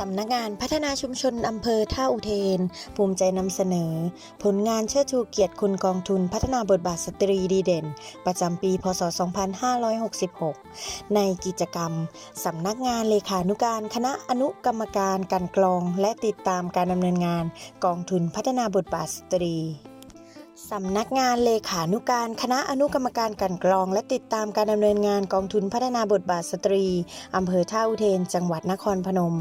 สำนักงานพัฒนาชุมชนอำเภอท่าอุเทน ภูมิใจนำเสนอ ผลงานเชิดชูเกียรติคุณกองทุนพัฒนาบทบาทสตรีดีเด่น ประจำปี พศ 2566 ในกิจกรรม สำนักงานเลขานุการคณะอนุกรรมการการกรองและติดตามการดำเนินงาน กองทุนพัฒนาบทบาทสตรี สำนักงานเลขานุการคณะอนุกรรมการกันกรอง และติดตามการดำเนินงานกองทุนพัฒนาบทบาทสตรีอำเภอท่าอุเทน จังหวัดนครพนม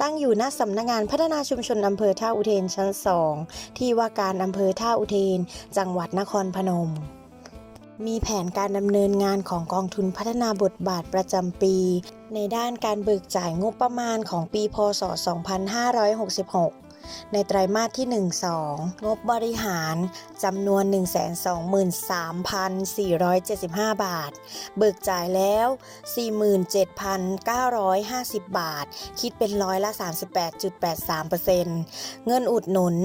ตั้งอยู่ณสำนักงานพัฒนาชุมชนอำเภอท่าอุเทนชั้น2ที่ว่าการอำเภอท่าอุเทน จังหวัดนครพนมมีแผนการดำเนินงานของกองทุนพัฒนาบทบาทประจำปี ในด้านการเบิกจ่ายงบประมาณของปีพศ 2566 ในไตรามาสที่ 1-2 งบบริหารจำนวน 123,475 บาท เบิกจ่ายแล้ว 47,950 บาท คิดเป็นร้อยละ 38.83%เงินอุดหนุน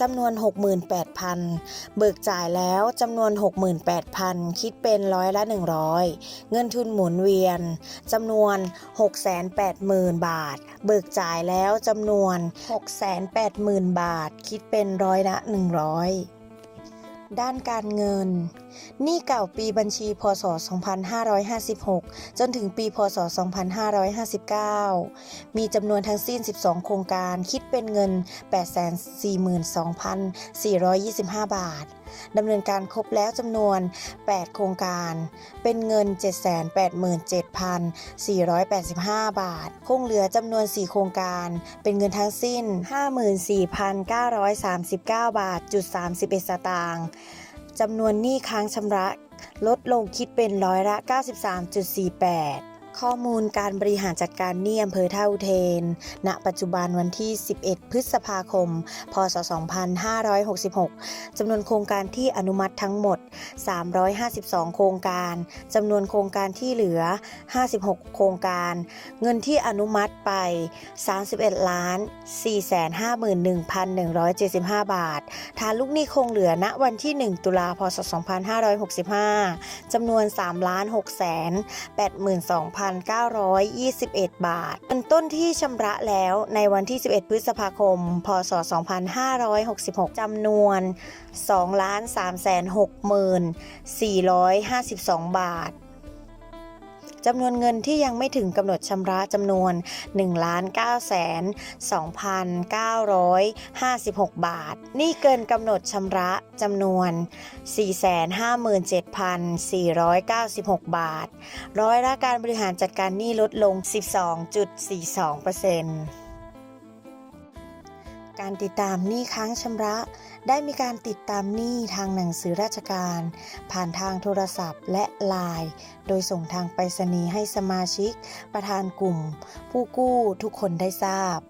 จำนวน 68,000 เบิกจ่ายแล้วจำนวน 68,000 คิดเป็นร้อยละ 100 เงินทุนหมุนเวียนจำนวน 680,000 บาท เบิกจ่ายแล้วจำนวน 6 8 80,000 บาท คิดเป็นร้อยละ 100 ด้านการเงินหนี้เก่าปีบัญชี พศ 2556 จนถึงปี พศ 2559 มีจำนวนทั้งสิ้น 12 โครงการ คิดเป็นเงิน 842,425 บาท ดำเนินการครบแล้วจำนวน 8 โครงการ เป็นเงิน 787,485 บาท คงเหลือจำนวน 4 โครงการ เป็นเงินทั้งสิ้น 54,939 บาทจุด31 สตางค์ จำนวนหนี้ค้างชำระ ลดลงคิดเป็นร้อยละ 93.48 ข้อมูลการบริหารจัดการหนี่อำเภอเท่าเทน ณ ปัจจุบันวันที่ 11 พฤษภาคม พศ 2566 จำนวนโครงการที่อนุมัติทั้งหมด 352 โครงการ จำนวนโครงการที่เหลือ 56 โครงการ เงินที่อนุมัติไป 31ล้าน451,175 บาท ฐานลูกหนี้คงเหลือณวันที่ 1 ตุลาพศ 2565 จำนวน3ล้าน6 8 2 0 0 0 2,921 บาทเป็นต้นที่ชำระแล้วในวันที่ 11 พฤษภาคม พศ 2566จำนวน 2 3 6 4 5 2 บาท จำนวนเงินที่ยังไม่ถึงกำหนดชำระจำนวน1ล้าน9แสน2,956 บาท นี่เกินกำหนดชำระจำนวน 457,496 บาท ร้อยละการบริหารจัดการหนี้ลดลง 12.42%การติดตามหนี้ค้างชำระ ได้มีการติดตามหนี้ทางหนังสือราชการ ผ่านทางโทรศัพท์และไลน์ โดยส่งทางไปรษณีย์ให้สมาชิก ประธานกลุ่ม ผู้กู้ทุกคนได้ทราบ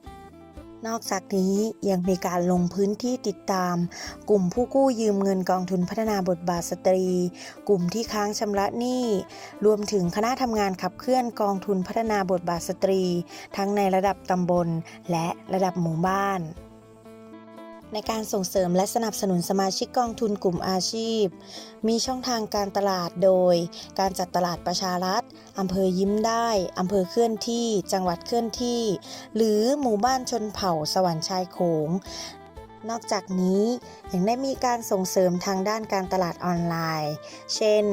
นอกจากนี้ยังมีการลงพื้นที่ติดตาม กลุ่มผู้กู้ยืมเงินกองทุนพัฒนาบทบาทสตรี กลุ่มที่ค้างชำระหนี้ รวมถึงคณะทำงานขับเคลื่อนกองทุนพัฒนาบทบาทสตรี ทั้งในระดับตำบลและระดับหมู่บ้าน ในการส่งเสริมและสนับสนุนสมาชิกกองทุนกลุ่มอาชีพ มีช่องทางการตลาดโดย การจัดตลาดประชารัฐอำเภอยิ้มได้ อำเภอเคลื่อนที่ จังหวัดเคลื่อนที่ หรือหมู่บ้านชนเผ่าสวรรค์ชายโขง นอกจากนี้ยังได้มีการส่งเสริมทางด้านการตลาดออนไลน์ เช่น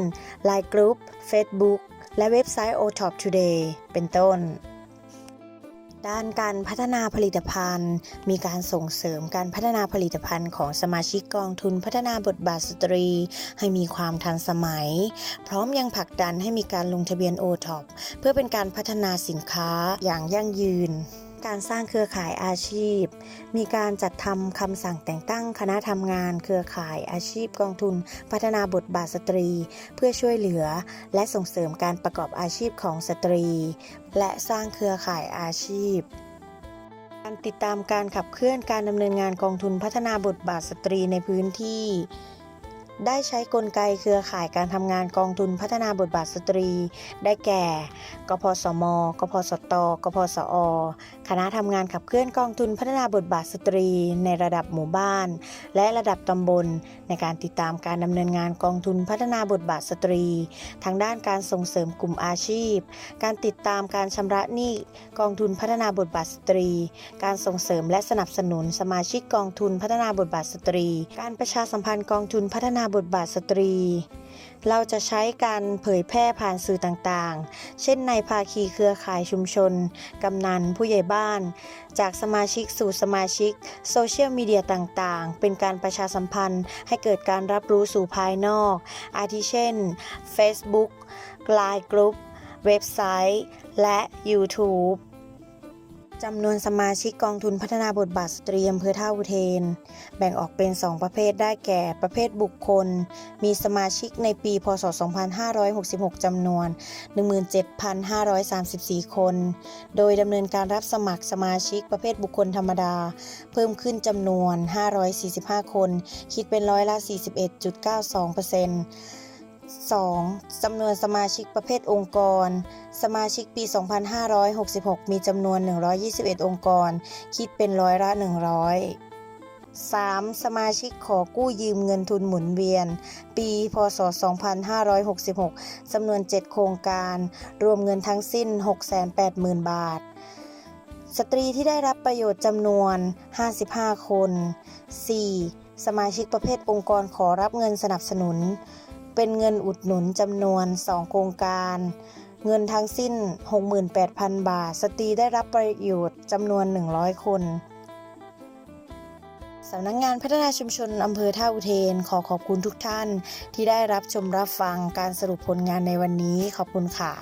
Line Group Facebook และเว็บไซต์ OTOP Today เป็นต้น ด้านการพัฒนาผลิตภัณฑ์ มีการส่งเสริมการพัฒนาผลิตภัณฑ์ของสมาชิกกองทุนพัฒนาบทบาทสตรี ให้มีความทันสมัย พร้อมยังผลักดันให้มีการลงทะเบียนโอท็อปเพื่อเป็นการพัฒนาสินค้าอย่างยั่งยืน การสร้างเครือข่ายอาชีพ มีการจัดทำคำสั่งแต่งตั้งคณะทำงาน เครือข่ายอาชีพกองทุน พัฒนาบทบาทสตรี เพื่อช่วยเหลือ และส่งเสริมการประกอบอาชีพของสตรี และสร้างเครือข่ายอาชีพการติดตามการขับเคลื่อนการดำเนินงานกองทุนพัฒนาบทบาทสตรีในพื้นที่ ได้ใช้กลไกเครือข่ายการทำงานกองทุนพัฒนาบทบาทสตรี ได้แก่ กพสม กพสต กพสอ คณะทำงานขับเคลื่อนกองทุนพัฒนาบทบาทสตรี ในระดับหมู่บ้าน และระดับตำบล ในการติดตามการดำเนินงานกองทุนพัฒนาบทบาทสตรี ทางด้านการส่งเสริมกลุ่มอาชีพ การติดตามการชำระหนี้กองทุนพัฒนาบทบาทสตรี การส่งเสริมและสนับสนุนสมาชิกกองทุนพัฒนาบทบาทสตรี การประชาสัมพันธ์กองทุนพัฒนาบทบาทสตรี เราจะใช้การเผยแพร่ผ่านสื่อต่างๆ เช่นในภาคีเครือข่ายชุมชน กำนัน ผู้ใหญ่บ้าน จากสมาชิกสู่สมาชิก โซเชียลมีเดียต่างๆ เป็นการประชาสัมพันธ์ให้เกิดการรับรู้สู่ภายนอก อาทิเช่น Facebook Line Group เว็บไซต์ และ YouTube จำนวนสมาชิกกองทุนพัฒนาบทบาทสตรีอำเภอท่าอุเทน แบ่งออกเป็น 2 ประเภทได้แก่ ประเภทบุคคล มีสมาชิกในปี พศ 2566 จำนวน 17,534 คน โดยดำเนินการรับสมัครสมาชิกประเภทบุคคลธรรมดา เพิ่มขึ้นจำนวน 545 คน คิดเป็นร้อยละ 41.92% 2. จำนวนสมาชิกประเภทองค์กร สมาชิกปี 2566 มีจำนวน 121 องค์กร คิดเป็นร้อยละ 100 3. สมาชิกขอกู้ยืมเงินทุนหมุนเวียน ปี พศ 2566 จำนวน 7 โครงการ รวมเงินทั้งสิ้น 680,000 บาท สตรีที่ได้รับประโยชน์จำนวน 55 คน 4. สมาชิกประเภทองค์กรขอรับเงินสนับสนุน เป็นเงินอุดหนุนจำนวน 2 โครงการ เงินทั้งสิ้น 68,000 บาท สตรีได้รับประโยชน์จำนวน 100 คนสำนักงงานพัฒนาชุมชนอำเภอท่าอุเทน ขอขอบคุณทุกท่านที่ได้รับชมรับฟังการสรุปผลงานในวันนี้ขอบคุณค่ะ